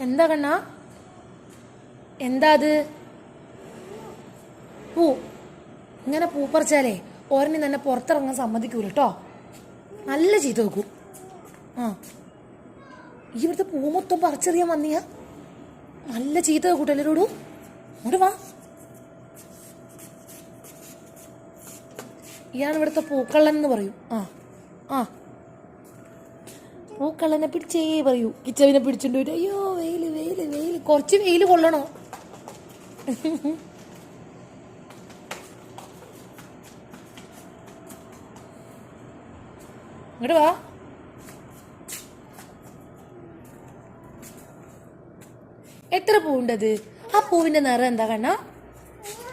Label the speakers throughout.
Speaker 1: എന്താ കണ്ണ? എന്താ അത്? പൂ. ഇങ്ങനെ പൂ പറിച്ചാലേ ഓരനെ തന്നെ പുറത്തിറങ്ങാൻ സമ്മതിക്കൂല കേട്ടോ നല്ല ചീത്ത നോക്കൂ. ആ. ഇവിടുത്തെ പൂ മൊത്തം പറിച്ചെറിയാൻ വന്നിയാ? നല്ല ചീത്ത വെക്കൂട്ടല്ലോടു ഇങ്ങോട്ട് വാ. ഇയാണ് ഇവിടുത്തെ പൂക്കള്ളൻ എന്ന് പറയും. ആ. ആ. പൂക്കള്ളനെ പിടിച്ചേ പറയൂ. കിച്ചവിനെ പിടിച്ചിട്ടുണ്ട് അയ്യോ. കുറച്ച് വെയിൽ കൊള്ളണോ? ഇങ്ങോട്ട് വാ. എത്ര പൂവുണ്ടത്? ആ പൂവിന്റെ നിറം എന്താ കണ്ണ?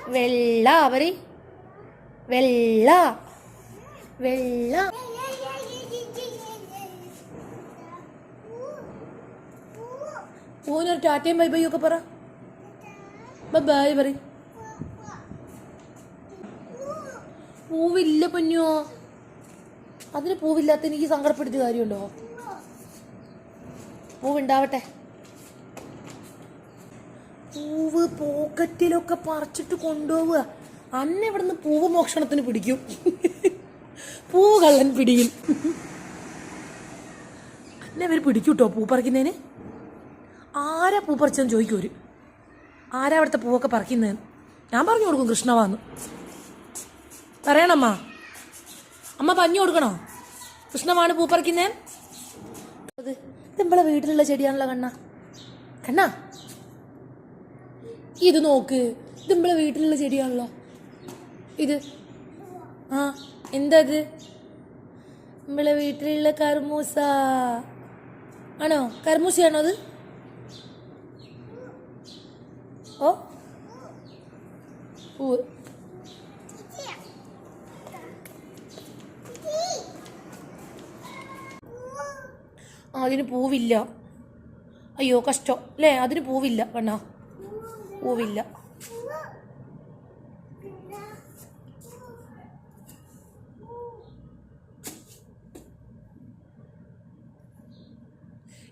Speaker 1: വെള്ള അവർ. വെള്ള. വെള്ള. പൂവിനൊരു ടാറ്റയും ബൈ ബൈ ഒക്കെ പറ. ബൈ ബൈ പറ പൂവില്ല പൊന്നോ. അതിന് പൂവില്ലാത്ത എനിക്ക് സങ്കടപ്പെടുത്തിയ കാര്യമുണ്ടോ? പൂവുണ്ടാവട്ടെ. പൂവ് പോക്കറ്റിലൊക്കെ പറിച്ചിട്ട് കൊണ്ടുപോവുക. അന്നെ ഇവിടുന്ന് പൂവ് മോഷണത്തിന് പിടിക്കും. പൂവ് കള്ളൻ പിടിയിൽ അന്നെ അവർ പിടിക്കൂട്ടോ പൂ പറിക്കുന്നതിന്? ആരാ പൂ പറിച്ചെന്ന് ചോദിക്കും ഒരു ആരാ അവിടുത്തെ പൂവൊക്കെ പറിക്കുന്നതെന്ന്? ഞാൻ പറഞ്ഞു കൊടുക്കും കൃഷ്ണവാന്ന്. പറയണമ്മ. അമ്മ പറഞ്ഞു കൊടുക്കണോ? കൃഷ്ണവാണ് പൂ പറിക്കുന്നേ നമ്മളെ വീട്ടിലുള്ള ചെടിയാണല്ലോ കണ്ണ. കണ്ണ. ഇത് നോക്ക്. ഇത് നമ്മളെ വീട്ടിലുള്ള ചെടിയാണല്ലോ. ഇത്. ആ എന്താ ഇത് നമ്മളെ വീട്ടിലുള്ള കർമൂസ. ആണോ? കർമൂസയാണോ അത്? ഓ. പൂവ് അതിന് പൂവില്ല. അയ്യോ കഷ്ടം. അല്ലേ അതിന് പൂവില്ല കണ്ണാ പൂവില്ല.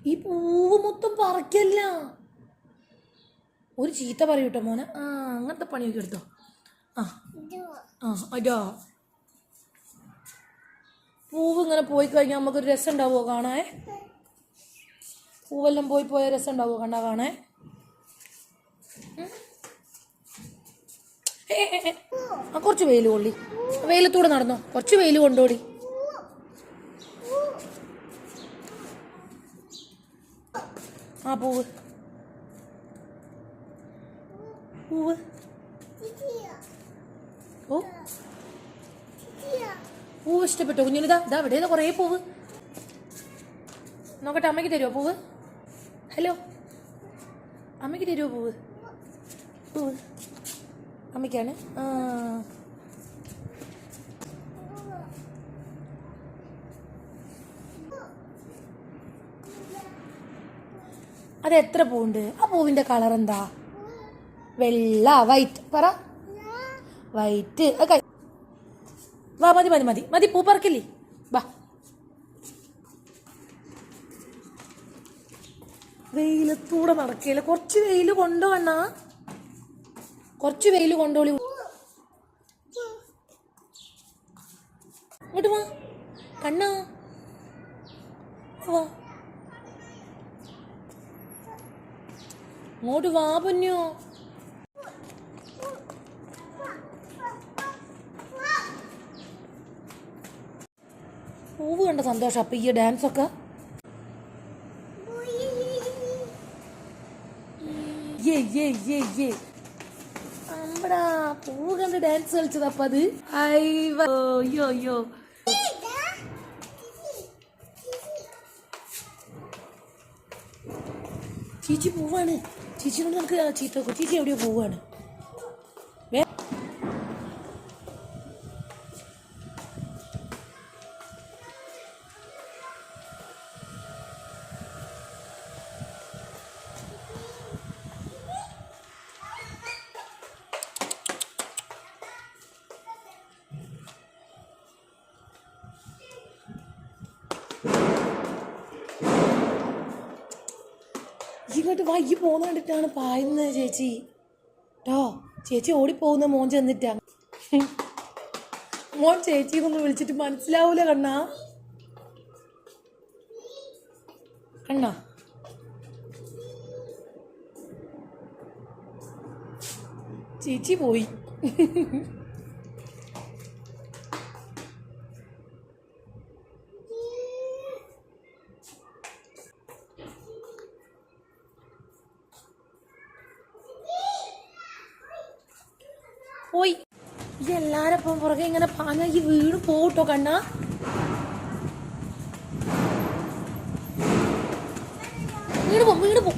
Speaker 1: ഈ പൂവ് മൊത്തം പറിക്കല്ല. ഒരു ചീത്ത പറയൂട്ടോ മോനെ. ആ അങ്ങനത്തെ പണിയൊക്കെ എടുത്തോ. ആ. ആ അതാ. പൂവ് ഇങ്ങനെ പോയി കഴിഞ്ഞാൽ നമുക്കൊരു രസം ഉണ്ടാവുമോ കാണാൻ? പൂവെല്ലാം പോയി പോയ രസം ഉണ്ടാവുമോ കണ്ടാ കാണാൻ. ആ കുറച്ച് വെയിൽ കൊള്ളി. വെയിലത്തൂടെ നടന്നോ. കുറച്ച് വെയിൽ കൊണ്ടോടി. ആ പൂവ്. പൂവ്? ഓ. പൂവ് ഇഷ്ടപ്പെട്ടോ? കുഞ്ഞിനിതാ ഇതാ ഇവിടെ കുറേ പൂവ്. നോക്കട്ടെ അമ്മയ്ക്ക് തരുമോ പൂവ്? ഹലോ? അമ്മയ്ക്ക് തരുമോ പൂവ്? പൂവ്. അമ്മയ്ക്കാണ്? അത് എത്ര പൂവുണ്ട്? ആ പൂവിന്റെ കളർ എന്താ വെള്ള വൈറ്റ് പറ. വൈറ്റ് വാ മതി മതി മതി. മതി പൂ പറക്കില്ലേ? വാ. വെയിലത്തൂടെ നടക്കില്ല കുറച്ച് വെയിൽ കൊണ്ടോ അണ്ണാ? കുറച്ച് വെയിൽ കൊണ്ടോളി ഇങ്ങോട്ട് വാ. കണ്ണ. വാ. ഇങ്ങോട്ട് വാ പൊന്നോ. പൂവ് കണ്ട സന്തോഷം. അപ്പൊ ഈ ഡാൻസ് ഒക്കെ? പൂവ് കണ്ട് ഡാൻസ് കളിച്ചത് അപ്പൊ അത്. അയ്യോ അയ്യോ ചേച്ചി പൂവാണ്. ചേച്ചിനോട് നമുക്ക് ചീത്ത ചേച്ചി എവിടെയോ പോവാണ്. ഇങ്ങോട്ട് വാ ഈ പോകുന്ന കണ്ടിട്ടാണ് പായുന്നത് ചേച്ചി. കേട്ടോ ചേച്ചി ഓടിപ്പോകുന്ന മോൻ ചെന്നിട്ടാ. മോൻ ചേച്ചി എന്നൊന്ന് വിളിച്ചിട്ട് മനസ്സിലാവൂല കണ്ണാ. കണ്ണാ. ചേച്ചി പോയി. പോയി. ഇത് എല്ലാരപ്പം പുറകെ ഇങ്ങനെ പാഞ്ഞ ഈ വീട് പോട്ടോ കണ്ണ? വീട് പോ വീട് പോ.